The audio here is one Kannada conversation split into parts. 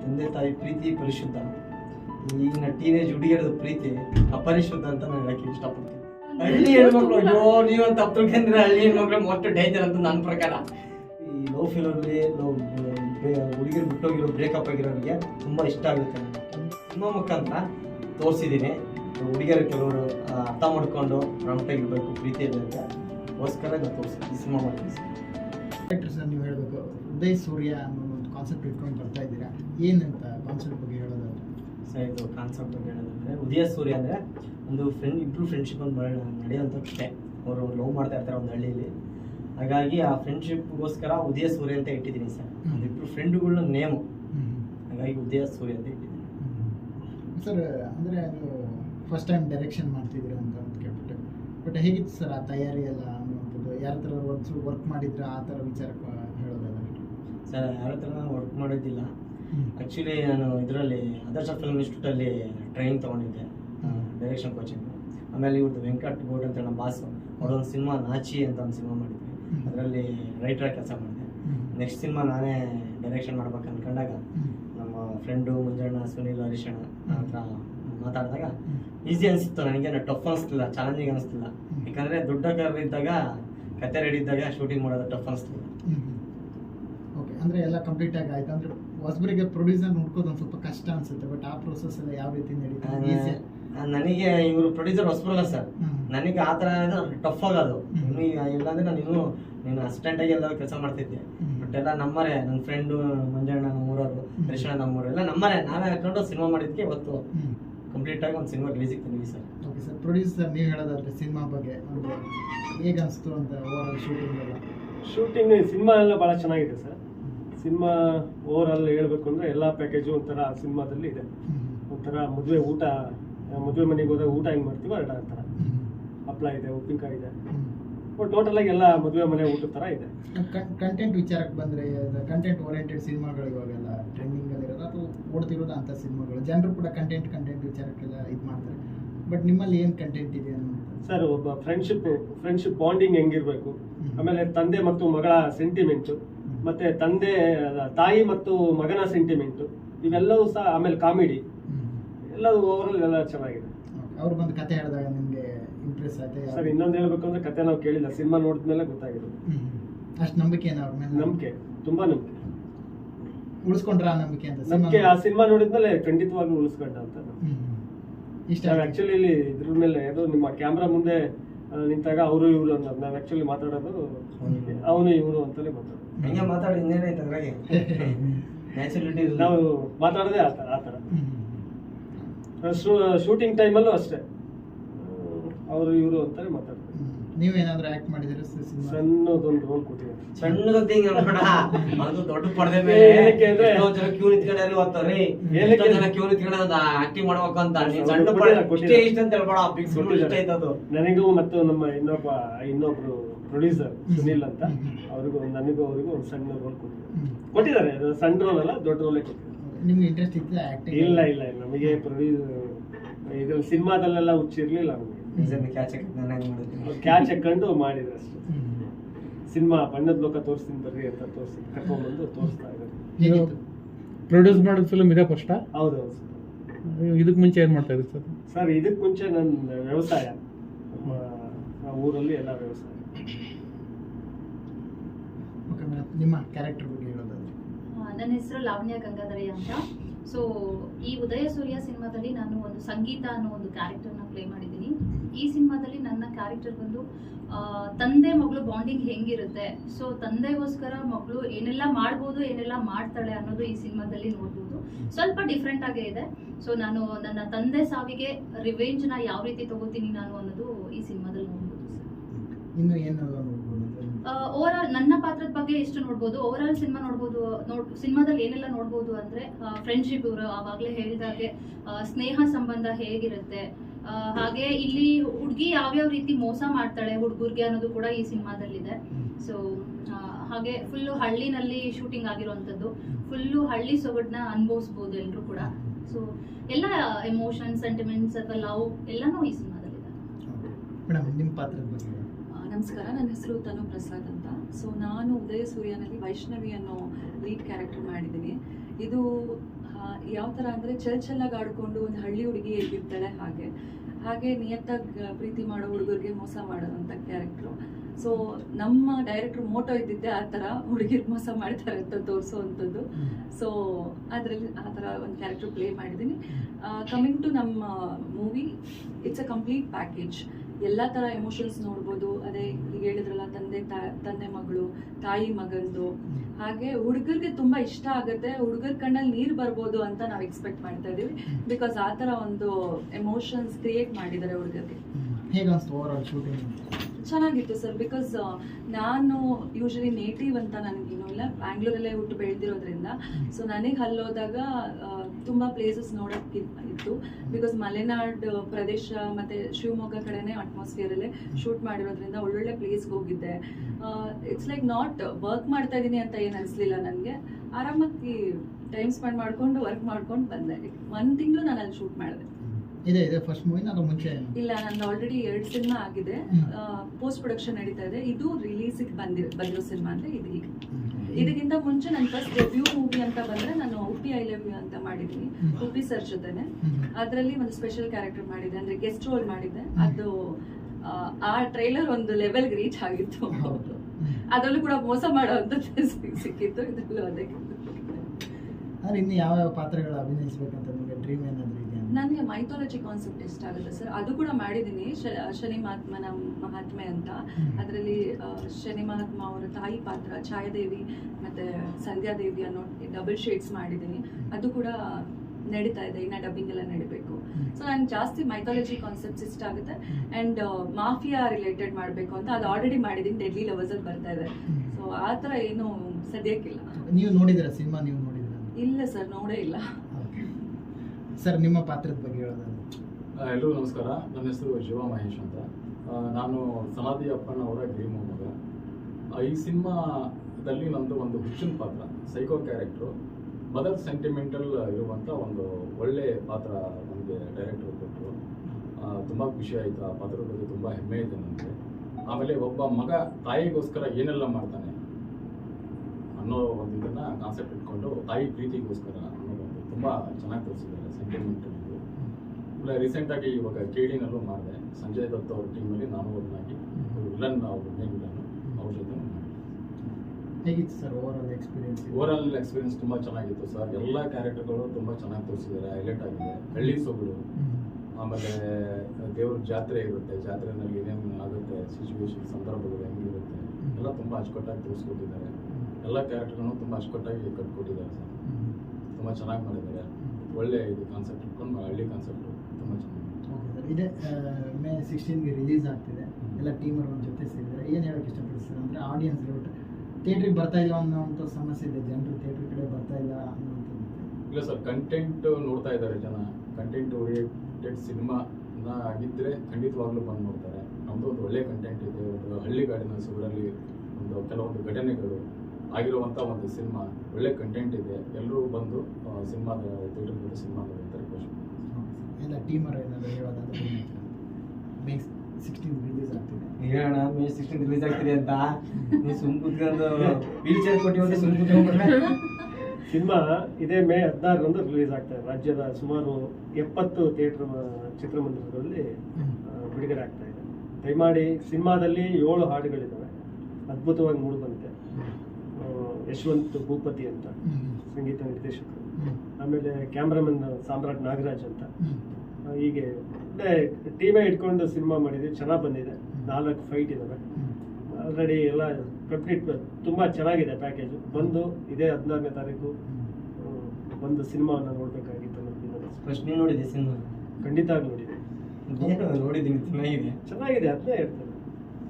ತಂದೆ ತಾಯಿ ಪ್ರೀತಿ ಪರಿಶುದ್ಧ. ಈಗಿನ ಟೀನೇಜ್ ಹುಡುಗಿಯರದ ಪ್ರೀತಿ ಅಪರಿಶುದ್ಧ ಅಂತ ನಾನು ಹೇಳಕ್ಕೆ ಇಷ್ಟಪಡ್ತೀನಿ. ಹಳ್ಳಿ ಹೆಣ್ಮಕ್ಳು, ಅಯ್ಯೋ ನೀವು ನೀವಂತ ಅಪ್ತುಳ್ಕಂದ್ರೆ ಹಳ್ಳಿ ಹೆಣ್ಮಕ್ಳು ಮೋಸ್ಟ್ ಡೇಂಜರ್ ಅಂತ ನನ್ನ ಪ್ರಕಾರ. ಈ ಲವ್ ಫೀಲಲ್ಲಿ ಲವ್ ಹುಡುಗಿರು ಬಿಟ್ಟೋಗಿರೋ ಬ್ರೇಕಪ್ ಆಗಿರೋರಿಗೆ ತುಂಬ ಇಷ್ಟ ಆಗುತ್ತೆ. ತುಂಬ ಮುಖಾಂತರ ತೋರಿಸಿದ್ದೀನಿ. ಹುಡುಗಿಯರು ಕೆಲವರು ಅರ್ಥ ಮಾಡ್ಕೊಂಡು ಪ್ರಾಮ್ಟಾಗಿರ್ಬೇಕು ಪ್ರೀತಿ ಅಂತ. ಅದಕ್ಕೋಸ್ಕರ ನಾನು ತೋರಿಸಿ ಈ ಸಿನಿಮಾ ಮಾಡ್ತೀನಿ. ಸರ್, ನೀವು ಹೇಳಬೇಕು, ಉದಯ್ ಸೂರ್ಯ ಕಾನ್ಸೆಪ್ಟ್ ಇಟ್ಕೊಂಡು ಬರ್ತಾ ಇದ್ದೀರಾ? ಏನಂತ ಕಾನ್ಸೆಪ್ಟ್ ಬಗ್ಗೆ ಹೇಳೋದಾದ್ರೆ ಸರ್ ಇದು ಕಾನ್ಸೆಪ್ಟ್ ಬಗ್ಗೆ ಹೇಳೋದಂದ್ರೆ ಉದಯ ಸೂರ್ಯ ಅಂದರೆ ಒಂದು ಫ್ರೆಂಡ್ ಇಬ್ಬರು ಫ್ರೆಂಡ್ಶಿಪ್ ಒಂದು ನಡೆಯೋಂಥ ಕತೆ. ಅವರು ಲವ್ ಮಾಡ್ತಾ ಇರ್ತಾರೆ ಒಂದು ಹಳ್ಳಿಯಲ್ಲಿ ಹಾಗಾಗಿ ಆ ಫ್ರೆಂಡ್ಶಿಪ್ಗೋಸ್ಕರ ಉದಯ ಸೂರ್ಯ ಅಂತ ಇಟ್ಟಿದ್ದೀನಿ ಸರ್. ಒಂದಿಬ್ಬರು ಫ್ರೆಂಡ್ಗಳ ನೇಮು. ಹಾಗಾಗಿ ಉದಯ ಸೂರ್ಯ ಅಂತ ಇಟ್ಟಿದ್ದೀನಿ. ಸರ್ ಅಂದರೆ ಅದು ಫಸ್ಟ್ ಟೈಮ್ ಡೈರೆಕ್ಷನ್ ಮಾಡ್ತಿದ್ದೀರಾ ಅಂತ ಅಂತ ಕೇಳ್ಬಿಟ್ಟು ಬಟ್ ಹೇಗಿತ್ತು ಸರ್ ಆ ತಯಾರಿ ಎಲ್ಲ ಅನ್ನುವಂಥದ್ದು? ಯಾರ ಥರ ವರ್ಕ್ಸ್ ವರ್ಕ್ ಮಾಡಿದ್ರೆ ಆ ಥರ ವಿಚಾರಕ್ಕೆ ಸರ್ ಯಾರ ಹತ್ರ ನಾನು ವರ್ಕ್ ಮಾಡೋದಿಲ್ಲ ಆ್ಯಕ್ಚುಲಿ ನಾನು ಇದರಲ್ಲಿ ಆದರ್ಶ ಫಿಲ್ಮ್ ಇನ್ಸ್ಟಿಟ್ಯೂಟಲ್ಲಿ ಟ್ರೈನಿಂಗ್ ತೊಗೊಂಡಿದ್ದೆ. ಡೈರೆಕ್ಷನ್ ಕೋಚಿಂಗ್ ಆಮೇಲೆ ಇವ್ರದ್ದು ವೆಂಕಟ್ ಗೌಡ್ ಅಂತ ನಮ್ಮ ಬಾಸು ಅವರೊಂದು ಸಿನಿಮಾ ನಾಚಿ ಅಂತ ಒಂದು ಸಿನಿಮಾ ಮಾಡಿದ್ವಿ. ಅದರಲ್ಲಿ ರೈಟ್ರಾಗಿ ಕೆಲಸ ಮಾಡಿದೆ. ನೆಕ್ಸ್ಟ್ ಸಿನಿಮಾ ನಾನೇ ಡೈರೆಕ್ಷನ್ ಮಾಡ್ಬೇಕು ಅನ್ಕೊಂಡಾಗ ನಮ್ಮ ಫ್ರೆಂಡು ಮುಂಜಣ್ಣ ಸುನಿಲ್ ಹರೀಶಣ್ಣ ಹತ್ರ ಮಾತಾಡಿದಾಗ ಈಸಿ ಅನಿಸ್ತು ನನಗೆ ಟಫ್ ಅನಿಸ್ತಿಲ್ಲ ಚಾಲೆಂಜಿಂಗ್ ಅನಿಸ್ತಿಲ್ಲ. ಯಾಕಂದರೆ ದೊಡ್ಡ ಕರ್ ಇದ್ದಾಗ ಕತೆ ರೆಡಿ ಇದ್ದಾಗ ಶೂಟಿಂಗ್ ಮಾಡೋದು ಟಫ್ ಅನಿಸ್ತಿಲ್ಲ. ಅಂದರೆ ಎಲ್ಲ ಕಂಪ್ಲೀಟ್ ಆಗಿ ಆಯ್ತು. ಅಂದರೆ ಹೊಸಬರಿಗೆ ಪ್ರೊಡ್ಯೂಸರ್ ನೋಡ್ಕೋದು ಒಂದು ಸ್ವಲ್ಪ ಕಷ್ಟ ಅನ್ಸುತ್ತೆ ಬಟ್ ಆ ಪ್ರೋಸೆಸ್ ಎಲ್ಲ ಯಾವ ರೀತಿ ನಡೀತದೆ ನನಗೆ ಇವರು ಪ್ರೊಡ್ಯೂಸರ್ ಹೊಸಬರಲ್ಲ ಸರ್ ನನಗೆ ಆ ಥರ ಟಫ್ ಆಗೋದು. ಇನ್ನು ಇಲ್ಲಾಂದ್ರೆ ನಾನು ಇನ್ನೂ ನೀನು ಅಸಿಸ್ಟೆಂಟ್ ಆಗಿ ಎಲ್ಲ ಕೆಲಸ ಮಾಡ್ತಿದ್ದೆ. ಬಟ್ ಎಲ್ಲ ನಮ್ಮರೇ ನನ್ನ ಫ್ರೆಂಡು ಮಂಜಣ್ಣ ನಮ್ಮೂರವರು ದರ್ಶನ ನಮ್ಮೂರು ಎಲ್ಲ ನಮ್ಮರೇ. ನಾವೇ ಹಾಕೊಂಡು ಸಿನಿಮಾ ಮಾಡಿದ್ಕೆ ಇವತ್ತು ಕಂಪ್ಲೀಟ್ ಆಗಿ ಒಂದು ಸಿನಿಮಾ ರಿಲೀಸಿಗೆ ತಂದ್ವಿ ಸರ್ ಓಕೆ ಸರ್ ಪ್ರೊಡ್ಯೂಸರ್ ನೀವು ಹೇಳೋದಾದ್ರೆ ಸಿನಿಮಾ ಬಗ್ಗೆ ಒಂದು ಹೇಗೆ ಅನಿಸ್ತು ಅಂತ ಓವರ್ ಶೂಟಿಂಗ್ ಎಲ್ಲ? ಶೂಟಿಂಗ್ ಸಿನಿಮಾ ಎಲ್ಲ ಭಾಳ ಚೆನ್ನಾಗಿದೆ ಸರ್ ಸಿನಿಮಾ ಓವರ್ ಆಲ್ ಹೇಳ್ಬೇಕು ಅಂದರೆ ಎಲ್ಲ ಪ್ಯಾಕೇಜು ಒಂಥರ ಸಿನಿಮಾದಲ್ಲಿ ಇದೆ. ಒಂಥರ ಮದುವೆ ಊಟ ಮದುವೆ ಮನೆಗೆ ಹೋದಾಗ ಊಟ ಹೆಂಗೆ ಮಾಡ್ತೀವೋ ಎರಡು ಆ ಥರ ಹಪ್ಪಳ ಇದೆ ಉಪ್ಪಿನಕಾಯಿ ಇದೆ. ಬಟ್ ಟೋಟಲ್ ಆಗಿ ಎಲ್ಲ ಮದುವೆ ಮನೆ ಊಟದ ಥರ ಇದೆ. ಕಂಟೆಂಟ್ ವಿಚಾರಕ್ಕೆ ಬಂದರೆ ಕಂಟೆಂಟ್ ಓರಿಯೆಂಟೆಡ್ ಸಿನಿಮಾಗಳು ಇವಾಗೆಲ್ಲ ಟ್ರೆಂಡಿಂಗ್ ಅಲ್ಲಿರೋದು ಅಥವಾ ಓಡ್ತಿರೋದು ಅಂಥ ಸಿನಿಮಾಗಳು. ಜನರು ಕೂಡ ಕಂಟೆಂಟ್ ಕಂಟೆಂಟ್ ವಿಚಾರಕ್ಕೆಲ್ಲ ಇದು ಮಾಡ್ತಾರೆ. ಬಟ್ ನಿಮ್ಮಲ್ಲಿ ಏನು ಕಂಟೆಂಟ್ ಇದೆ ಸರ್ ಒಬ್ಬ ಫ್ರೆಂಡ್ಶಿಪ್ ಫ್ರೆಂಡ್ಶಿಪ್ ಬಾಂಡಿಂಗ್ ಹೆಂಗಿರ್ಬೇಕು? ಆಮೇಲೆ ತಂದೆ ಮತ್ತು ಮಗಳ ಸೆಂಟಿಮೆಂಟು ಮತ್ತೆ ತಂದೆ ತಾಯಿ ಮತ್ತು ಮಗನ ಸೆಂಟಿಮೆಂಟ್ ಇವೆಲ್ಲವೂ ಸಹ ಆಮೇಲೆ ಕಾಮಿಡಿ. ಎಲ್ಲವೂ ಓವರ್ ಎಲ್ಲ ಚೆನ್ನಾಗಿದೆ. ಅವ್ರು ಬಂದು ಕತೆ ಹೇಳಿದಾಗ ನಿಮಗೆ ಇಂಪ್ರೆಸ್ ಆಯ್ತು? ಸರ್ ಇನ್ನೊಂದು ಹೇಳ್ಬೇಕು ಅಂದ್ರೆ ಕತೆ ನಾವು ಕೇಳಿಲ್ಲ ಸಿನಿಮಾ ನೋಡಿದ್ಮೇಲೆ ಗೊತ್ತಾಗಿದೆ. ಅಷ್ಟು ನಂಬಿಕೆ ಏನು ಅವ್ರ ಮೇಲೆ? ನಂಬಿಕೆ ತುಂಬಾ ನಂಬಿಕೆ. ಉಳಿಸ್ಕೊಂಡ್ರ ನಂಬಿಕೆ ಅಂತ ನಂಬಿಕೆ ಆ ಸಿನಿಮಾ ನೋಡಿದ್ಮೇಲೆ ಖಂಡಿತವಾಗ್ಲೂ ಉಳಿಸ್ಕೊಂಡ ಅಂತ. ಇಷ್ಟ ಆಕ್ಚುಲಿ ಇಲ್ಲಿ ಇದ್ರ ಮೇಲೆ ಅದು ನಿಮ್ಮ ಕ್ಯಾಮ್ರಾ ಮುಂದೆ ನಿಂತಾಗ ಅವರು ಇವರು ಅನ್ನೋದು ನಾವು ಆಕ್ಚುಲಿ ಮಾತಾಡೋದು ಅವನು ಇವರು ಅಂತಲೇ ಮಾತಾಡೋದು. ಹೆಂಗೆ ಮಾತಾಡಿ ಇನ್ನೇನೈತೆ ಅದ್ರಾಗೆ? ನ್ಯಾಚುರಲಿಟಿ ನಾವು ಮಾತಾಡೋದೇ ಆ ಥರ ಆ ಥರ ಶೂಟಿಂಗ್ ಟೈಮಲ್ಲೂ ಅಷ್ಟೇ. ಅವರು ಇವರು ಅಂತಲೇ ಮಾತಾಡ್ತಾರೆ ನೀವೇನಾದ್ರೂ ಆಕ್ಟ್ ಮಾಡಿದಿರ ಸಣ್ಣದೊಂದು ರೋಲ್ ಕೊಟ್ಟಿದ್ದಾರೆ. ಸಣ್ಣದೊಂದು ಹಿಂಗೆ ನೋಡ ಅದು ದೊಡ್ಡ ಪರದೆ ಮೇಲೆ ಏನಕ್ಕೆ ಅಂದ್ರೆ- ಎಷ್ಟೊಂದ್ ಜನ ಕ್ಯೂ ನಿಂತ್ಕೊಂಡ್ರಿ ಎಷ್ಟೊಂದ್ ಜನ ಕ್ಯೂ ನಿಂತ್ಕೊಂಡು ಆಕ್ಟಿಂಗ್ ಮಾಡ್ಬೇಕು ಅಂತ. ನೀನ್ ಸಣ್ಣ ಪರದೆ ಇಷ್ಟ ಅಂತ ಹೇಳ್ಬೇಡ. ಬಿಗ್ ಸುಳ್ಳು ಇಷ್ಟ ಆಯ್ತದು ಅದು. ನನಗೂ ಮತ್ತು ನಮ್ಮ ಇನ್ನೊಬ್ಬ ಇನ್ನೊಬ್ರು ಪ್ರೊಡ್ಯೂಸರ್ ಸುನಿಲ್ ಅಂತ. ಅವ್ರಿಗೂ ನನಗೂ ಅವ್ರಿಗೂ ಒಂದು ಸಣ್ಣ ರೋಲ್ ಕೊಟ್ಟಿದ್ದಾರೆ. ಕೊಟ್ಟಿದ್ದಾರೆ. ಅದು ಸಣ್ಣ ರೋಲ್ ಅಲ್ಲ ದೊಡ್ಡ ರೋಲೇ ಕೊಟ್ಟಿದ್ದಾರೆ. ನಿಮ್ಗೆ ಇಂಟ್ರೆಸ್ಟ್ ಇತ್ತು ಆಕ್ಟಿಂಗ್ ಇಲ್ಲ ಇಲ್ಲ ಇಲ್ಲ. ನಮಗೆ ಪ್ರೊಡ್ಯೂಸ್ ಇದ್ರಲ್ಲಿ ಸಿನಿಮಾದಲ್ಲೆಲ್ಲ ಹುಚ್ಚಿರ್ಲಿಲ್ಲ ನಮಗೆ. ಕ್ಯಾಚ್ ಕ್ಯಾಚ್ ಹಾಕೊಂಡು ಮಾಡಿದ್ರು ಅಷ್ಟೇ. ಸಿನಿಮಾ ಬಣ್ಣದ ಲೋಕ ತೋರಿಸ್ತೀನಿ ಬರ್ರಿ ಅಂತ ತೋರಿಸಿ ಕರ್ಕೊಂಡ್ಬಂದು ತೋರಿಸ್ತಾ ಇದ್ದಾರೆ. ಪ್ರೊಡ್ಯೂಸ್ ಮಾಡಿದ ಫಿಲ್ಮ್ ಇದೆ ಫಸ್ಟ್ ಹೌದು ಇದಕ್ಕೆ ಮುಂಚೆ ಏನು ಮಾಡ್ತಾ ಇದ್ರಿ ಸರ್? ಸರ್ ಇದಕ್ಕೆ ಮುಂಚೆ ನನ್ನ ವ್ಯವಸಾಯ. ನಮ್ಮ ಊರಲ್ಲಿ ಎಲ್ಲ ವ್ಯವಸಾಯ. ನಿಮ್ಮ ಕ್ಯಾರೆಕ್ಟರ್ ಬಗ್ಗೆ ಹೇಳೋದಾದ್ರೆ. ನನ್ನ ಹೆಸರು ಲಾವಣ್ಯ ಗಂಗಾಧರಯ್ಯ ಅಂತ. ಸೊ ಈ ಉದಯ ಸೂರ್ಯ ಸಿನಿಮಾದಲ್ಲಿ ನಾನು ಒಂದು ಸಂಗೀತ ಅನ್ನೋ ಒಂದು ಕ್ಯಾರೆಕ್ಟರ್ನ ಪ್ಲೇ ಮಾಡಿದ್ದೀನಿ. ಈ ಸಿನಿಮಾದಲ್ಲಿ ನನ್ನ ಕ್ಯಾರೆಕ್ಟರ್ ಬಂದು ತಂದೆ ಮಗಳು ಬಾಂಡಿಂಗ್ ಹೆಂಗಿರುತ್ತೆ? ಸೊ ತಂದೆಗೋಸ್ಕರ ಮಗಳು ಏನೆಲ್ಲ ಮಾಡ್ಬೋದು ಏನೆಲ್ಲ ಮಾಡ್ತಾಳೆ ಅನ್ನೋದು ಈ ಸಿನಿಮಾದಲ್ಲಿ ನೋಡ್ಬೋದು. ಸ್ವಲ್ಪ ಡಿಫ್ರೆಂಟ್ ಆಗೇ ಇದೆ. ಸೊ ನಾನು ನನ್ನ ತಂದೆ ಸಾವಿಗೆ ರಿವೆಂಜ್ನ ಯಾವ ರೀತಿ ತಗೋತೀನಿ ನಾನು ಅನ್ನೋದು ಈ ಸಿನಿಮಾದಲ್ಲಿ ನೋಡ್ಬೋದು ಸರ್. ಓವರ್ ಆಲ್ ನನ್ನ ಪಾತ್ರದ ಬಗ್ಗೆ ಎಷ್ಟು ನೋಡ್ಬೋದು? ಓವರ್ ಆಲ್ ಸಿನಿಮಾ ನೋಡ್ಬೋದು ನೋಡ್ ಸಿನಿಮಾದಲ್ಲಿ ಏನೆಲ್ಲ ನೋಡ್ಬೋದು ಅಂದ್ರೆ ಫ್ರೆಂಡ್ಶಿಪ್ ಇವರು ಆವಾಗಲೇ ಹೇಳಿದಾಗೆ ಸ್ನೇಹ ಸಂಬಂಧ ಹೇಗಿರುತ್ತೆ? ಹಾಗೆ ಇಲ್ಲಿ ಹುಡುಗಿ ಯಾವ್ಯಾವ ರೀತಿ ಮೋಸ ಮಾಡ್ತಾಳೆ ಹುಡುಗರಿಗೆ ಅನ್ನೋದು ಕೂಡ ಈ ಸಿನಿಮಾದಲ್ಲಿದೆ. ಸೊ ಹಾಗೆ ಫುಲ್ಲು ಹಳ್ಳಿನಲ್ಲಿ ಶೂಟಿಂಗ್ ಆಗಿರುವಂಥದ್ದು. ಫುಲ್ಲು ಹಳ್ಳಿ ಸೊಗಡನ್ನ ಅನುಭವಿಸ್ಬೋದು ಎಲ್ಲರೂ ಕೂಡ. ಸೊ ಎಲ್ಲ ಎಮೋಷನ್ ಸೆಂಟಿಮೆಂಟ್ಸ್ ಅಥವಾ ಲವ್ ಎಲ್ಲನೂ ಈ ಸಿನಿಮಾದಲ್ಲಿದೆ. ಮೇಡಮ್ ನಿಮ್ಮ ಪಾತ್ರದ ಬಗ್ಗೆ ನಮಸ್ಕಾರ. ನನ್ನ ಹೆಸರು ತನು ಪ್ರಸಾದ್ ಅಂತ. ಸೊ ನಾನು ಉದಯ ಸೂರ್ಯನಲ್ಲಿ ವೈಷ್ಣವಿ ಅನ್ನೋ ಲೀಡ್ ಕ್ಯಾರೆಕ್ಟರ್ ಮಾಡಿದ್ದೀನಿ. ಇದು ಯಾವ ಥರ ಅಂದರೆ ಚೆಲ್ ಚೆಲ್ಲಾಗಿ ಆಡ್ಕೊಂಡು ಒಂದು ಹಳ್ಳಿ ಹುಡುಗಿ ಹೇಗಿರ್ತಾಳೆ ಹಾಗೆ. ಹಾಗೆ ನಿಯತ್ತಾಗಿ ಪ್ರೀತಿ ಮಾಡೋ ಹುಡುಗರಿಗೆ ಮೋಸ ಮಾಡೋವಂಥ ಕ್ಯಾರೆಕ್ಟ್ರು ಸೊ ನಮ್ಮ ಡೈರೆಕ್ಟರ್ ಮೋಟೋ ಇದ್ದಿದ್ದೆ ಆ ಥರ ಹುಡುಗಿರ್ ಮೋಸ ಮಾಡ್ತಾರೆ ಅಂತ ತೋರಿಸೋವಂಥದ್ದು. ಸೊ ಅದರಲ್ಲಿ ಆ ಥರ ಒಂದು ಕ್ಯಾರೆಕ್ಟರ್ ಪ್ಲೇ ಮಾಡಿದ್ದೀನಿ. ಕಮಿಂಗ್ ಟು ನಮ್ಮ movie it's a complete package ಎಲ್ಲ ಥರ ಎಮೋಷನ್ಸ್ ನೋಡ್ಬೋದು. ಅದೇ ಈಗ ಹೇಳಿದ್ರಲ್ಲ ತಂದೆ ತಾ ತಂದೆ ಮಗಳು ತಾಯಿ ಮಗಂದು. ಹಾಗೆ ಹುಡುಗರಿಗೆ ತುಂಬ ಇಷ್ಟ ಆಗುತ್ತೆ. ಹುಡುಗರ ಕಣ್ಣಲ್ಲಿ ನೀರು ಬರ್ಬೋದು ಅಂತ ನಾವು ಎಕ್ಸ್ಪೆಕ್ಟ್ ಮಾಡ್ತಾ ಇದ್ದೀವಿ. ಬಿಕಾಸ್ ಆ ಥರ ಒಂದು ಎಮೋಷನ್ಸ್ ಕ್ರಿಯೇಟ್ ಮಾಡಿದ್ದಾರೆ ಹುಡುಗರಿಗೆ. ಹೇಗೆ ಶೂಟಿಂಗ್ ಚೆನ್ನಾಗಿತ್ತು ಸರ್ ಬಿಕಾಸ್ ನಾನು ಯೂಶಲಿ ನೇಟಿವ್ ಅಂತ ನನಗೇನು ಇಲ್ಲ ಬ್ಯಾಂಗ್ಳೂರಲ್ಲೇ ಹುಟ್ಟು ಬೆಳೆದಿರೋದ್ರಿಂದ. ಸೊ ನನಗೆ ಅಲ್ಲೋದಾಗ ತುಂಬ ಪ್ಲೇಸಸ್ ನೋಡೋಕ್ಕಿತ್ತು ಬಿಕಾಸ್ ಮಲೆನಾಡ್ ಪ್ರದೇಶ ಮತ್ತು ಶಿವಮೊಗ್ಗ ಕಡೆನೇ ಅಟ್ಮಾಸ್ಫಿಯರಲ್ಲೇ ಶೂಟ್ ಮಾಡಿರೋದ್ರಿಂದ ಒಳ್ಳೊಳ್ಳೆ ಪ್ಲೇಸ್ಗೆ ಹೋಗಿದ್ದೆ. ಇಟ್ಸ್ ಲೈಕ್ ನಾಟ್ ವರ್ಕ್ ಮಾಡ್ತಾ ಇದ್ದೀನಿ ಅಂತ ಏನು ಅನಿಸ್ಲಿಲ್ಲ ನನಗೆ. ಆರಾಮಾಗಿ ಟೈಮ್ ಸ್ಪೆಂಡ್ ಮಾಡ್ಕೊಂಡು ವರ್ಕ್ ಮಾಡ್ಕೊಂಡು ಬಂದೆ. ಒಂದು ತಿಂಗಳು ನಾನು ಅಲ್ಲಿ ಶೂಟ್ ಮಾಡಿದೆ. ಇದೆ ಇದೆ. ಫಸ್ಟ್ ಮೂವಿ ಅದು ಮುಂಚೆ? ಇಲ್ಲ ನಂದು ಆಲ್ರೆಡಿ ಎರಡು ಸಿನಿಮಾ ಆಗಿದೆ. ಪೋಸ್ಟ್ ಪ್ರೊಡಕ್ಷನ್ ನಡೀತಾ ಇದೆ. ಇದು ರಿಲೀಸಿಗೆ ಬಂದಿರ ಬಂದಿರೋ ಸಿನಿಮಾ ಅಂದ್ರೆ ಇದು ಈಗ. ಇದಕ್ಕಿಂತ ಮುಂಚೆ ನನ್ನ ಫಸ್ಟ್ ಡೆಬ್ಯೂ ಮೂವಿ ಅಂತ ಬಂದ್ರೆ ನಾನು ಉಪಿ ಐ ಲವ್ ಯು ಅಂತ ಮಾಡಿದ್ವಿ. ಉಪ್ಪಿ ಉಪಿ ಸರ್ ಜೊತೆನೆ. ಅದರಲ್ಲಿ ಒಂದು ಸ್ಪೆಷಲ್ ಕ್ಯಾರೆಕ್ಟರ್ ಮಾಡಿದ್ದೆ ಅಂದ್ರೆ ಗೆಸ್ಟ್ ರೋಲ್ ಮಾಡಿದ್ದೆ ಅದು ಆ, ಟ್ರೈಲರ್ ಒಂದು ಲೆವೆಲ್ಗೆ ರೀಚ್ ಆಗಿತ್ತು. ಅದ್ರಲ್ಲೂ ಕೂಡ ಮೋಸ ಮಾಡೋ ಸಿಕ್ಕಿತ್ತು. ಇದರಲ್ಲೂ ಅದಕ್ಕೆ ಇನ್ನು ಯಾವ ಯಾವ ಪಾತ್ರಗಳು ಅಭಿನಯಿಸ್ಬೇಕಂತ ನಿಮಗೆ ಡ್ರೀಮ್ ಏನಾದ್ರು ನನಗೆ ಮೈಥಾಲಜಿ ಕಾನ್ಸೆಪ್ಟ್ ಇಷ್ಟ ಆಗುತ್ತೆ ಸರ್ ಅದು ಕೂಡ ಮಾಡಿದ್ದೀನಿ ಶನಿ ಮಹಾತ್ಮನ ಮಹಾತ್ಮೆ ಅಂತ. ಅದರಲ್ಲಿ ಶನಿ ಮಹಾತ್ಮ ಅವರ ತಾಯಿ ಪಾತ್ರ ಛಾಯಾದೇವಿ ಮತ್ತೆ ಸಂಧ್ಯಾದೇವಿ ಅನ್ನೋ ಡಬಲ್ ಶೇಡ್ಸ್ ಮಾಡಿದ್ದೀನಿ. ಅದು ಕೂಡ ನಡೀತಾ ಇದೆ ಇನ್ನ ಡಬ್ಬಿಂಗ್ ಎಲ್ಲ ನಡಿಬೇಕು. ಸೊ ನಂಗೆ ಜಾಸ್ತಿ ಮೈಥಾಲಜಿ ಕಾನ್ಸೆಪ್ಟ್ಸ್ ಇಷ್ಟ ಆಗುತ್ತೆ. ಅಂಡ್ ಮಾಫಿಯಾ ರಿಲೇಟೆಡ್ ಮಾಡಬೇಕು ಅಂತ ಅದು ಆಲ್ರೆಡಿ ಮಾಡಿದ್ದೀನಿ ಡೆಡ್ಲಿ ಲವರ್ಸ್ ಅಲ್ಲಿ ಬರ್ತಾ ಇದೆ. ಸೊ ಆ ಥರ ಏನು ಸದ್ಯಕ್ಕಿಲ್ಲ ನೀವು ನೋಡಿದಿರ ಸಿನಿಮಾ? ನೀವು ನೋಡಿದಿರ ಇಲ್ಲ ಸರ್ ನೋಡೇ ಇಲ್ಲ. ಸರ್, ನಿಮ್ಮ ಪಾತ್ರದ ಬಗ್ಗೆ ಹೇಳೋದಾದ್ರೆ. ಎಲ್ಲರೂ ನಮಸ್ಕಾರ. ನನ್ನ ಹೆಸರು ಶಿವ ಮಹೇಶ್ ಅಂತ. ನಾನು ಸನಾದಿ ಅಪ್ಪಣ್ಣ ಅವರ ಗೇಮ್ ಮಗ. ಈ ಸಿನಿಮಾದಲ್ಲಿ ನಂದು ಒಂದು ಹುಚ್ಚಿನ ಪಾತ್ರ ಸೈಕೋ ಕ್ಯಾರೆಕ್ಟ್ರು ಮದರ್ ಸೆಂಟಿಮೆಂಟಲ್ ಇರುವಂಥ ಒಂದು ಒಳ್ಳೆ ಪಾತ್ರ ನನಗೆ ಡೈರೆಕ್ಟರ್ ಕೊಟ್ಟರು ತುಂಬ ಖುಷಿ ಆಯಿತು. ಆ ಪಾತ್ರದ ಬಗ್ಗೆ ತುಂಬ ಹೆಮ್ಮೆ ಇದೆ ನನಗೆ ಆಮೇಲೆ ಒಬ್ಬ ಮಗ ತಾಯಿಗೋಸ್ಕರ ಏನೆಲ್ಲ ಮಾಡ್ತಾನೆ ಅನ್ನೋ ಒಂದು ಇದನ್ನು ಕಾನ್ಸೆಪ್ಟ್ ಇಟ್ಕೊಂಡು ತಾಯಿ ಪ್ರೀತಿಗೋಸ್ಕರ ತುಂಬ ಚೆನ್ನಾಗಿ ತೋರಿಸಿದ್ದಾರೆ ಸೆಂಟಿಮೆಂಟ್ ಇಲ್ಲ ಆಮೇಲೆ ರೀಸೆಂಟಾಗಿ ಇವಾಗ ಕೆ ಕೇಡಿನಲ್ಲೂ ಮಾಡಿದೆ. ಸಂಜಯ್ ದತ್ ಅವ್ರ ಟೀಮಲ್ಲಿ ನಾನು ಒಬ್ಬನಾಗಿ ವಿಲನ್ ಅವ್ರು ಮೇನ್ ವಿಲನ್ ಅವ್ರ ಜೊತೆ ಹೇಗಿತ್ತು sir overall experience overall experience ತುಂಬ ಚೆನ್ನಾಗಿತ್ತು ಸರ್ ಎಲ್ಲ ಕ್ಯಾರೆಕ್ಟರ್ಗಳು ತುಂಬ ಚೆನ್ನಾಗಿ ತೋರಿಸಿದ್ದಾರೆ ಹೈಲೈಟ್ ಆಗಿದೆ. ಹಳ್ಳಿ ಸೊಗಡು. ಆಮೇಲೆ ದೇವ್ರ ಜಾತ್ರೆ ಇರುತ್ತೆ. ಜಾತ್ರೆನಲ್ಲಿ ಏನೇನು ಆಗುತ್ತೆ ಸಿಚುವೇಶನ್ ಸಂದರ್ಭಗಳು ಹೆಂಗಿರುತ್ತೆ ಎಲ್ಲ ತುಂಬ ಅಚ್ಚುಕಟ್ಟಾಗಿ ತೋರಿಸ್ಕೊಟ್ಟಿದ್ದಾರೆ. ಎಲ್ಲ ಕ್ಯಾರೆಕ್ಟರ್ಗಳನ್ನು ತುಂಬ ಅಚ್ಚುಕಟ್ಟಾಗಿ ಕಟ್ಕೊಟ್ಟಿದ್ದಾರೆ ಸರ್ ತುಂಬ ಚೆನ್ನಾಗಿ ಮಾಡಿದ್ದಾರೆ. ಒಳ್ಳೆ ಇದು ಕಾನ್ಸೆಪ್ಟ್ ಇಟ್ಕೊಂಡು ಹಳ್ಳಿ ಕಾನ್ಸೆಪ್ಟ್ ತುಂಬ ಚೆನ್ನಾಗಿ ಇದೆ ಮೇ ಸಿಕ್ಸ್ಟೀನ್ಗೆ ರಿಲೀಸ್ ಆಗ್ತಿದೆ. ಎಲ್ಲ ಟೀಮರ್ ಒಂದು ಜೊತೆ ಸೇರಿದ್ದಾರೆ. ಏನು ಹೇಳಕ್ಕೆ ಇಷ್ಟಪಡಿಸ್ತಾರೆ ಅಂದರೆ ಆಡಿಯನ್ಸ್ ಥಿಯೇಟ್ರಿಗೆ ಬರ್ತಾ ಇಲ್ಲ ಅನ್ನೋವಂಥ ಸಮಸ್ಯೆ ಇದೆ. ಜನರು ಥಿಯೇಟ್ರ್ ಕಡೆ ಬರ್ತಾ ಇಲ್ಲ ಅನ್ನೋವಂಥದ್ದು ಇಲ್ಲ ಸರ್ ಕಂಟೆಂಟ್ ನೋಡ್ತಾ ಇದ್ದಾರೆ ಜನ. ಕಂಟೆಂಟ್ ಓರಿಯೆಂಟೆಡ್ ಸಿನಿಮಾ ಆಗಿದ್ದರೆ ಖಂಡಿತವಾಗ್ಲೂ ಬಂದು ನೋಡ್ತಾರೆ. ನಮ್ಮದು ಒಂದು ಒಳ್ಳೆ ಕಂಟೆಂಟ್ ಇದೆ. ಒಂದು ಹಳ್ಳಿಗಾಡಿನ ಸೊಗಡಲ್ಲಿ ಒಂದು ಕೆಲವೊಂದು ಘಟನೆಗಳು ಆಗಿರುವಂಥ ಒಂದು ಸಿನಿಮಾ ಒಳ್ಳೆ ಕಂಟೆಂಟ್ ಇದೆ. ಎಲ್ಲರೂ ಬಂದು ಸಿನಿಮಾದ ಥಿಯೇಟರ್ ಸಿನಿಮಾ ನೋಡ್ತಾರೆ ಖುಷಿ. ಎಲ್ಲ ಟೀಮರ್ ಏನಾದರೂ ಹೇಳೋದಾದ್ರೆ ಮೇ ಸಿಕ್ಸ್ಟೀನ್ ರಿಲೀಸ್ ಆಗ್ತಿದೆ. ಹೇಳೋಣ ಮೇ ಸಿಕ್ಸ್ಟೀನ್ ರಿಲೀಸ್ ಆಗ್ತಿದೆ ಅಂತ. ನೀವು ಸುಮ್ ಕುತ್ಕೊಂಡು ವೀಲ್ ಚೇರ್ ಕೊಟ್ಟಿವಂತ ಸುಮ್ ಕುತ್ಕೊಂಡ್ಬಿಟ್ರೆ ಸಿನಿಮಾ ಇದೇ ಮೇ ಹದಿನಾರರಂದು ರಿಲೀಸ್ ಆಗ್ತಾ ಇದೆ. ರಾಜ್ಯದ ಸುಮಾರು ಎಪ್ಪತ್ತು ಥಿಯೇಟರ್ ಚಿತ್ರಮಂದಿರಗಳಲ್ಲಿ ಬಿಡುಗಡೆ ಆಗ್ತಾ ಇದೆ. ದಯಮಾಡಿ ಸಿನಿಮಾದಲ್ಲಿ ಏಳು ಹಾಡುಗಳಿದ್ದಾವೆ. ಅದ್ಭುತವಾಗಿ ಮೂಡಿ ಬಂದಿದೆ. ಆ, ಯಶವಂತ್ ಭೂಪತಿ ಅಂತ ಸಂಗೀತ ನಿರ್ದೇಶಕರು. ಆಮೇಲೆ ಕ್ಯಾಮ್ರಾಮನ್ ಸಾಮ್ರಾಟ್ ನಾಗರಾಜ್ ಅಂತ. ಹೀಗೆ ಟೀಮೇ ಇಟ್ಕೊಂಡು ಸಿನಿಮಾ ಮಾಡಿದ್ವಿ ಚೆನ್ನಾಗಿ ಬಂದಿದೆ. ನಾಲ್ಕು ಫೈಟ್ ಇದಾವೆ. ಆಲ್ರೆಡಿ ಎಲ್ಲ ಕಂಪ್ಲೀಟ್ ತುಂಬ ಚೆನ್ನಾಗಿದೆ ಪ್ಯಾಕೇಜು ಬಂದು ಇದೇ ಹದಿನಾರನೇ ತಾರೀಕು ಒಂದು ಸಿನಿಮಾವನ್ನು ನೋಡಬೇಕಾಗಿತ್ತು ಫಸ್ಟ್ ನೀವು ನೋಡಿದೆ ಸಿನಿಮಾ? ಖಂಡಿತ ನೋಡಿದೆ. ನೋಡಿದ್ದೀನಿ ಚೆನ್ನಾಗಿದೆ. ಚೆನ್ನಾಗಿದೆ ಅದನ್ನೇ ಹೇಳ್ತೇನೆ.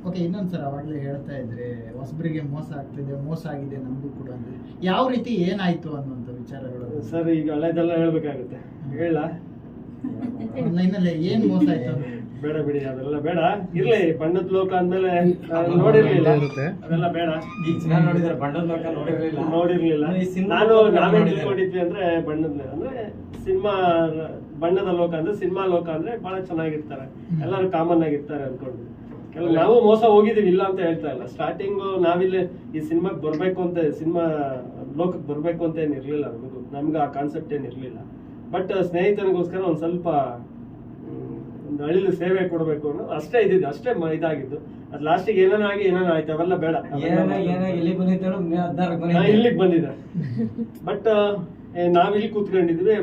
ಓಕೆ ಇನ್ನೊಂದು ಸರ್ ಅವಾಗಲೇ ಹೇಳ್ತಾ ಇದ್ರೆ ಹೊಸಬರಿಗೆ ಮೋಸ ಆಗ್ತಿದೆ ಮೋಸ ಆಗಿದೆ ನಮಗೂ ಕೂಡ ಅಂದರೆ ಯಾವ ರೀತಿ ಏನಾಯ್ತು ಅನ್ನುವಂಥ ವಿಚಾರಗಳು? ಸರ್ ಈಗ ಹಳೆದೆಲ್ಲ ಹೇಳಬೇಕಾಗುತ್ತೆ. ಹೇಳ. ಏನ್ ಏನು ಮೋಸ ಆಯ್ತು ಬೇಡ ಬಿಡಿ ಅದೆಲ್ಲ ಬೇಡ. ಇರ್ಲಿ ಬಣ್ಣದ ಲೋಕ ಅಂದ್ಮೇಲೆ ನೋಡಿರ್ಲಿಲ್ಲ. ಅದೆಲ್ಲ ಬೇಡ. ಈ ಚೆನ್ನಾಗಿ ನೋಡಿದಾರೆ ಬಂಡದ ಲೋಕ ನೋಡಿರ್ಲಿಲ್ಲ. ನೋಡಿರ್ಲಿಲ್ಲ. ಈ ಸಿನಿಮಾ ನಾನು ನಾವೇ ನೋಡಿದೆ. ತಿಳ್ಕೊಂಡಿದ್ವಿ ಅಂದ್ರೆ ಬಣ್ಣದ ಅಂದ್ರೆ ಸಿನಿಮಾ ಬಣ್ಣದ ಲೋಕ ಅಂದ್ರೆ ಸಿನಿಮಾ ಲೋಕ ಅಂದ್ರೆ ಬಹಳ ಚೆನ್ನಾಗಿರ್ತಾರೆ. ಎಲ್ಲರೂ ಕಾಮನ್ ಆಗಿರ್ತಾರೆ ಅನ್ಕೊಂಡು ನಾವು ಮೋಸ ಹೋಗಿದೀವಿ ಇಲ್ಲ ಅಂತ ಹೇಳ್ತಾ ಇಲ್ಲ. ಸ್ಟಾರ್ಟಿಂಗ್ ನಾವಿಲ್ಲಿ ಈ ಸಿನಿಮಾಗೆ ಬರ್ಬೇಕು ಅಂತ ಸಿನಿಮಾ ಲೋಕಕ್ಕೆ ಬರಬೇಕು ಅಂತ ಏನು ಇರಲಿಲ್ಲ ನಮಗೂ. ನಮ್ಗೆ ಆ ಕಾನ್ಸೆಪ್ಟ್ ಏನು ಇರಲಿಲ್ಲ. ಬಟ್ ಸ್ನೇಹಿತನಿಗೋಸ್ಕರ ಒಂದು ಸ್ವಲ್ಪ ಒಂದು ಅಳಿಲು ಸೇವೆ ಕೊಡಬೇಕು ಅನ್ನೋ ಅಷ್ಟೇ ಇದ್ದಿದ್ದು ಅಷ್ಟೇ ಇದಾಗಿದ್ದು. ಅದು ಲಾಸ್ಟಿಗೆ ಏನೇನೋ ಆಗಿ ಏನೇನೋ ಆಯ್ತು ಅವೆಲ್ಲ ಬೇಡ. ಇಲ್ಲಿಗೆ ಬಂದಿದ್ದೆ. ಬಟ್ ನಾವಿಲ್ಲಿ ಕೂತ್ಕೊಂಡಿದ್ವಿ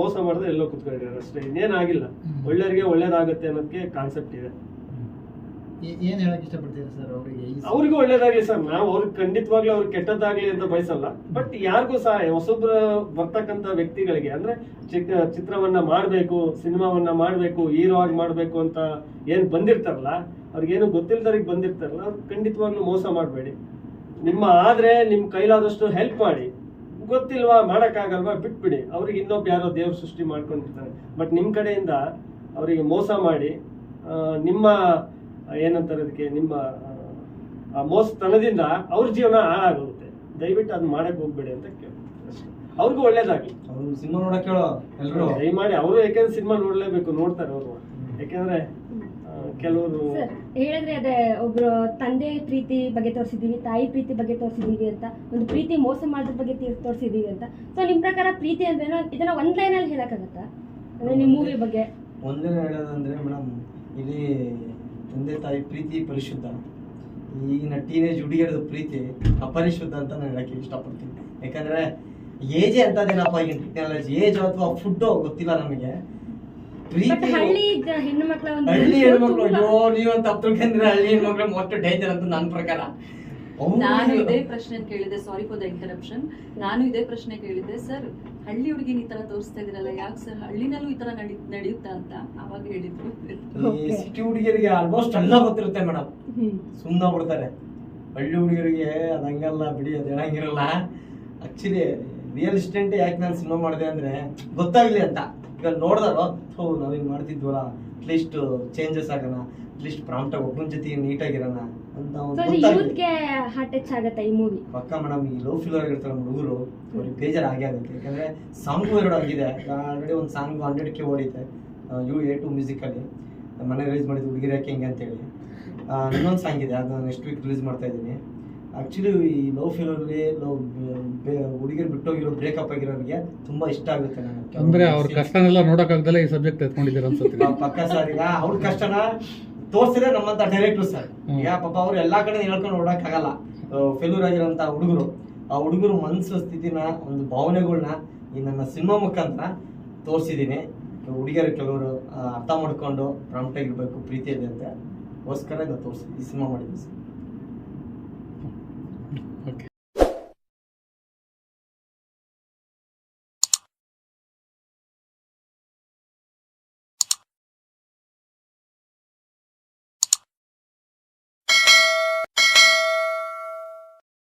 ಮೋಸ ಮಾಡಿದ್ರೆ ಎಲ್ಲೋ ಕೂತ್ಕೊಂಡಿದ್ದಾರೆ ಅಷ್ಟೇ. ಇನ್ನೇನಾಗಿಲ್ಲ. ಒಳ್ಳೆಯವರಿಗೆ ಒಳ್ಳೇದಾಗುತ್ತೆ ಅನ್ನೋದಕ್ಕೆ ಕಾನ್ಸೆಪ್ಟ್ ಇದೆ. ಏನ್ ಹೇಳಕ್ ಇಷ್ಟಪಡ್ತೀರಾ ಸರ್ ಅವರಿಗೆ ಅವ್ರಿಗೂ ಒಳ್ಳೇದಾಗ್ಲಿ ಸರ್ ನಾವು ಅವ್ರಿಗೆ ಖಂಡಿತವಾಗ್ಲೂ ಅವ್ರಿಗೆ ಕೆಟ್ಟದಾಗ್ಲಿ ಅಂತ ಬಯಸಲ್ಲ. ಬಟ್ ಯಾರಿಗೂ ಸಹ ಹೊಸೊಬ್ರ ಬರ್ತಕ್ಕಂಥ ವ್ಯಕ್ತಿಗಳಿಗೆ ಅಂದ್ರೆ ಚಿಕ್ಕ ಚಿತ್ರವನ್ನ ಮಾಡಬೇಕು ಸಿನಿಮಾವನ್ನ ಮಾಡಬೇಕು ಹೀರೋ ಆಗಿ ಮಾಡಬೇಕು ಅಂತ ಏನ್ ಬಂದಿರ್ತಾರಲ್ಲ ಅವ್ರಿಗೇನು ಗೊತ್ತಿಲ್ದವ್ರಿಗೆ ಬಂದಿರ್ತಾರಲ್ಲ ಅವ್ರು ಖಂಡಿತವಾಗ್ಲೂ ಮೋಸ ಮಾಡಬೇಡಿ. ನಿಮ್ಮ ಆದ್ರೆ ನಿಮ್ ಕೈಲಾದಷ್ಟು ಹೆಲ್ಪ್ ಮಾಡಿ. ಗೊತ್ತಿಲ್ವಾ ಮಾಡೋಕ್ಕಾಗಲ್ವಾ ಬಿಟ್ಬಿಡಿ. ಅವ್ರಿಗೆ ಇನ್ನೊಬ್ಬ ಯಾರೋ ದೇವ್ರ ಸೃಷ್ಟಿ ಮಾಡ್ಕೊಂಡಿರ್ತಾರೆ. ಬಟ್ ನಿಮ್ಮ ಕಡೆಯಿಂದ ಅವರಿಗೆ ಮೋಸ ಮಾಡಿ ನಿಮ್ಮ ಏನಂತಾರೆ ಅದಕ್ಕೆ ನಿಮ್ಮ ಆ, ಮೋಸತನದಿಂದ ಅವ್ರ ಜೀವನ ಹಾಳಾಗುತ್ತೆ ದಯವಿಟ್ಟು ಅದನ್ನ ಮಾಡಕ್ ಹೋಗ್ಬೇಡಿ ಅಂತ ಕೇಳ್ತಾರೆ ಅವ್ರಿಗೂ ಒಳ್ಳೇದಾಗಿ ಅವ್ರು ಸಿನಿಮಾ ನೋಡಕ್ ಹೇಳೋ ದಯ ಮಾಡಿ ಅವರು ಯಾಕಂದ್ರೆ ಸಿನಿಮಾ ನೋಡ್ಲೇಬೇಕು ನೋಡ್ತಾರೆ ಅವರು. ಯಾಕೆಂದ್ರೆ ಕೆಲವರು ಸರ್ ಹೇಳಿದ್ರೆ ಅದೇ ಒಬ್ರು ತಂದೆ ಪ್ರೀತಿ ಬಗ್ಗೆ ತೋರಿಸಿದೀವಿ ತಾಯಿ ಪ್ರೀತಿ ಬಗ್ಗೆ ತೋರಿಸಿದೀವಿ ಅಂತ ಒಂದು ಪ್ರೀತಿ ಮೋಸ ಮಾಡೋದ್ರ ಬಗ್ಗೆ ತೋರಿಸಿದೀವಿ ಅಂತ. ಸೊ ನಿಮ್ ಪ್ರಕಾರ ಪ್ರೀತಿ ಅಂದ್ರೆ ಇದನ್ನ ಒಂದ್ ಲೈನ್ ಅಲ್ಲಿ ಹೇಳಕ್ಕಾಗತ್ತಾ? ಅಂದ್ರೆ ನಿಮ್ ಮೂವಿ ಬಗ್ಗೆ. ಒಂದೇನು ಹೇಳೋದಂದ್ರೆ ಮೇಡಮ್ ಇಲ್ಲಿ ತಂದೆ ತಾಯಿ ಪ್ರೀತಿ ಪರಿಶುದ್ಧ. ಈಗಿನ ಟೀನೇಜ್ ಹುಡುಗಿಯರದ ಪ್ರೀತಿ ಅಪರಿಶುದ್ಧ ಅಂತ ನಾನು ಹೇಳಕ್ಕೆ ಇಷ್ಟಪಡ್ತೀನಿ. ಯಾಕಂದ್ರೆ ಏಜೆ ಅಂತದೇನಪ್ಪ ಈಗಿನ ಟೆಕ್ನಾಲಜಿ ಏಜ್ ಅಥವಾ ಫುಡ್ ಗೊತ್ತಿಲ್ಲ ನಮಗೆ. ಪ್ರೀತಿ ಹಳ್ಳಿ ಹೆಣ್ಮಕ್ಳು ಅಯ್ಯೋ ನೀವಂತ ತಿಳ್ಕೊಂಡ್ರೆ ಹಳ್ಳಿ ಹೆಣ್ಮಕ್ಳು ಮೊಟ್ಟ ಡೇಂಜರ್ ಅಂತ ನನ್ನ ಪ್ರಕಾರ. ನಾನು ಇದೇ ಪ್ರಶ್ನೆ ಕೇಳಿದೆ ಸಾರಿ ಫಾರ್ ದ ಇಂಟರಪ್ಷನ್ ನಾನು ಇದೇ ಪ್ರಶ್ನೆ ಕೇಳಿದೆ ಸರ್ ಹಳ್ಳಿ ಹುಡುಗಿನ ಈ ತರ ತೋರಿಸ್ತಾ ಇದ್ರಲ್ಲ ಯಾಕೆ ಸರ್ ಹಳ್ಳಿನಲ್ಲೂ ಈ ತರ ನಡಿ ನಡೆಯುತ್ತಾ ಅಂತ? ಅವಾಗ ಹೇಳಿದ್ರು. ಈ ಸಿಟಿ ಹುಡುಗಿಯರಿಗೆ ಆಲ್ಮೋಸ್ಟ್ ಎಲ್ಲ ಗೊತ್ತಿರುತ್ತೆ ಮೇಡಮ್. ಸುಮ್ಮನೆ ಬಿಡ್ತಾರೆ ಹಳ್ಳಿ ಹುಡುಗಿಯರಿಗೆ ಅದು ಹಂಗಲ್ಲ ಬಿಡಿ ಅದು ಹೇಳಂಗಿರಲ್ಲ. ಆಕ್ಚುಲಿ ರಿಯಲ್ ಎಸ್ಟೇಟ್ ಯಾಕೆ ನಾನು ಸಿನಿಮಾ ಮಾಡಿದೆ ಅಂದ್ರೆ ಗೊತ್ತಾಗ್ಲಿ ಅಂತ. ಈಗ ನೋಡ್ದಾರೋ ಥೋ ನಾವ್ ಹಿಂಗ್ ಮಾಡ್ತಿದ್ವಲ್ಲ ಅಟ್ಲೀಸ್ಟ್ ಚೇಂಜಸ್ ಆಗೋಣ ಅಟ್ಲೀಸ್ಟ್ ಪ್ರಾಂಪ್ಟಾಗಿ ಒಬ್ಬನ ಜೊತೆಗೆ ನೀಟಾಗಿರೋಣ ಅಂತ ಯೂತ್ಗೆ ಹಾರ್ಟ್ ಟಚ್ ಆಗತ್ತೆ ಈ ಮೂವಿ ಪಕ್ಕ ಮೇಡಮ್ ಈ ಲವ್ ಫೀಲ್ ಆಗಿರ್ತಾರೆ ಹುಡುಗರು ಅವ್ರಿಗೆ ಬೇಜಾರು ಆಗೇ ಆಗುತ್ತೆ. ಯಾಕಂದ್ರೆ ಸಾಂಗು ಎರಡು ಆಗಿದೆ. ಆಲ್ರೆಡಿ ಒಂದು ಸಾಂಗ್ ಹಂಡ್ರೆಡ್ ಕೆ ಓಡಿದೆ ಯು ಎ ಟು ಮ್ಯೂಸಿಕಲ್ಲಿ ಮನೆ ರಿಲೀಸ್ ಮಾಡಿದ್ದು ಹುಡುಗಿರ ಯಾಕೆ ಹಿಂಗೆ ಅಂತೇಳಿ. ಇನ್ನೊಂದು ಸಾಂಗ್ ಇದೆ ಅದು ನೆಕ್ಸ್ಟ್ ವೀಕ್ ರಿಲೀಸ್ ಮಾಡ್ತಾ ಇದ್ದೀನಿ. ಆ್ಯಕ್ಚುಲಿ ಈ ಲವ್ ಫೀಲಲ್ಲಿ ಲವ್ ಹುಡುಗಿರು ಬಿಟ್ಟೋಗಿರೋ ಬ್ರೇಕಪ್ ಆಗಿರೋರಿಗೆ ತುಂಬಾ ಇಷ್ಟ ಆಗುತ್ತೆ ನನಗೆ. ಅಂದ್ರೆ ಅವ್ರ ಕಷ್ಟನೆಲ್ಲ ನೋಡಕ್ಕಾಗ್ದಲ್ಲ ಈ ಸಬ್ಜೆಕ್ಟ್ ಎತ್ಕೊಂಡಿದ್ದೀರ ಅನ್ಸುತ್ತೆ. ಪಕ್ಕ ಸರ್ ಈಗ ಅವ್ರ ಕಷ್ಟನ? ತೋರ್ಸಿದ್ರೆ ನಮ್ಮಂತ ಡೈರೆಕ್ಟರ್ ಸರ್. ಈಗ ಪಾಪ ಅವ್ರು ಎಲ್ಲಾ ಕಡೆ ಹೇಳ್ಕೊಂಡು ಓಡಕ್ ಆಗಲ್ಲ. ಫೇಲ್ಯೂರ್ ಆಗಿರೋಂತ ಹುಡುಗರು ಆ ಹುಡುಗರು ಮನಸ್ಸು ಸ್ಥಿತಿನ ಒಂದು ಭಾವನೆಗಳನ್ನ ಈ ನನ್ನ ಸಿನಿಮಾ ಮುಖಾಂತರ ತೋರಿಸಿದ್ದೀನಿ. ಹುಡುಗಿಯರು ಕೆಲವರು ಅರ್ಥ ಮಾಡ್ಕೊಂಡು ಪ್ರಾಂಪ್ಟಾಗಿರ್ಬೇಕು ಪ್ರೀತಿಯಲ್ಲಿ ಅಂತ. ಗೋಸ್ಕರ ನಾನು ತೋರಿಸಿ ಈ ಸಿನಿಮಾ ಮಾಡಿದ್ವಿ ಸರ್.